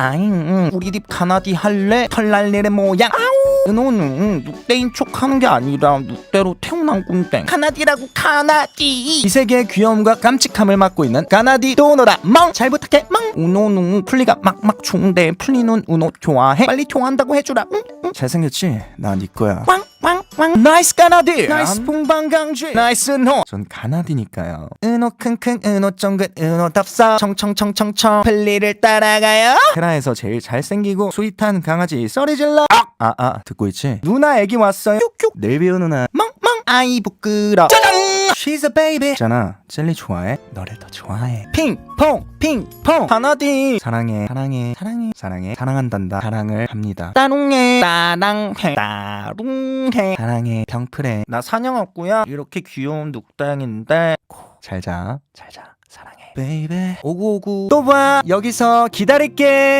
아잉 응, 우리 집 가나디 할래? 털날리는 모양. 아우! 은호는 늑대인 척 하는 게 아니라 늑대로 태어난 꼰대 가나디라고 가나디! 이 세계의 귀여움과 깜찍함을 맡고 있는 가나디 도노라 멍잘 부탁해 멍! 은호는 플리가 막막 좋은데 플리는 은호 좋아해. 빨리 좋아한다고 해주라. 응, 응. 잘생겼지? 나 네 거야. 왕 왕왕 나이스 가나디. 나이스 봉방강쥐. 나이스 은호. 전 가나디니까요. 은호 킁킁 은호 쫑긋 은호 답사. 청청청청청. 플리를 따라가요. 테라에서 제일 잘생기고 스윗한 강아지 쏘리질러. 아아 아, 듣고 있지? 누나 애기 왔어요. 큐큐 넬비오 누나 멍멍 아이 부끄러. 짜잔! She's a baby. 있잖아. 젤리 좋아해? 너를 더 좋아해. 핑퐁 핑퐁. 가나디. 사랑해 사랑해 사랑해. 사랑해. 사랑한단다. 사랑을 합니다. 따롱해 따랑해 따롱해. 사랑해 병풀해. 나 사냥 왔구야. 이렇게 귀여운 늑당인데. 잘자 잘자. 사랑해. 베이베 오구오구. 또 봐. 여기서 기다릴게